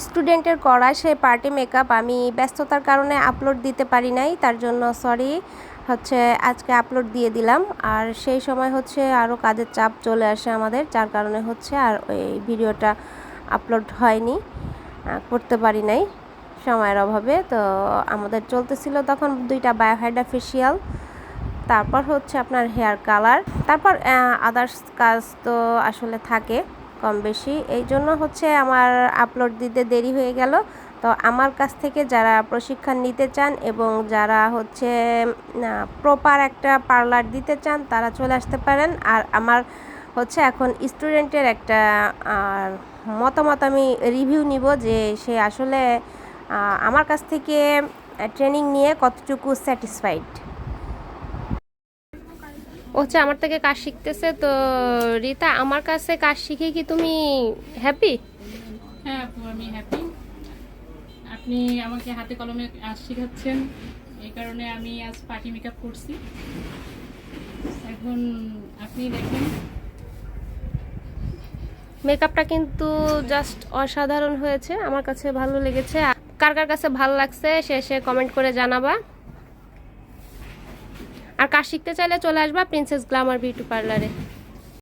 স্টুডেন্টের করা সেই পার্টি মেকআপ আমি ব্যস্ততার কারণে আপলোড দিতে পারি নাই, তার জন্য সরি। হচ্ছে আজকে আপলোড দিয়ে দিলাম। আর সেই সময় হচ্ছে আরও কাজের চাপ চলে আসে আমাদের, যার কারণে হচ্ছে আর ওই ভিডিওটা আপলোড হয়নি করতে পারি নাই সময়ের অভাবে। তো আমাদের চলতেছিল তখন দুইটা বায়োহাইড্রা ফেসিয়াল তারপর হচ্ছে আপনার হেয়ার কালার তারপর আদার্স কাজ তো আসলে থাকে। কম বেশি। এই জন্য হচ্ছে আমার আপলোড দিতে দেরি হয়ে গেল। তো আমার কাছ থেকে যারা প্রশিক্ষণ নিতে চান এবং যারা হচ্ছে প্রপার একটা পার্লার দিতে চান, তারা চলে আসতে পারেন। আর আমার হচ্ছে এখন স্টুডেন্টের একটা মতামত আমি রিভিউ নিব যে সে আসলে আমার কাছ থেকে ট্রেনিং নিয়ে কতটুকু স্যাটিসফাইড হচ্ছে আমার থেকে কাজ শিখতেছে তো রিতা আমার কাছে কাজ শিখে কি তুমি হ্যাপি হ্যাঁ আপু আমি হ্যাপি আপনি আমাকে হাতে কলমে আজ শেখাচ্ছেন এই কারণে আমি আজ পার্টি মেকআপ করছি। এখন আপনি দেখেন। মেকআপটা কিন্তু জাস্ট অসাধারণ হয়েছে আমার কাছে ভালো লেগেছে। কার কার কাছে ভালো লাগছে সে সে কমেন্ট করে জানাবা। আর কাজ শিখতে চাইলে চলে আসবা প্রিন্সেস গ্লামার বিউটি পার্লারে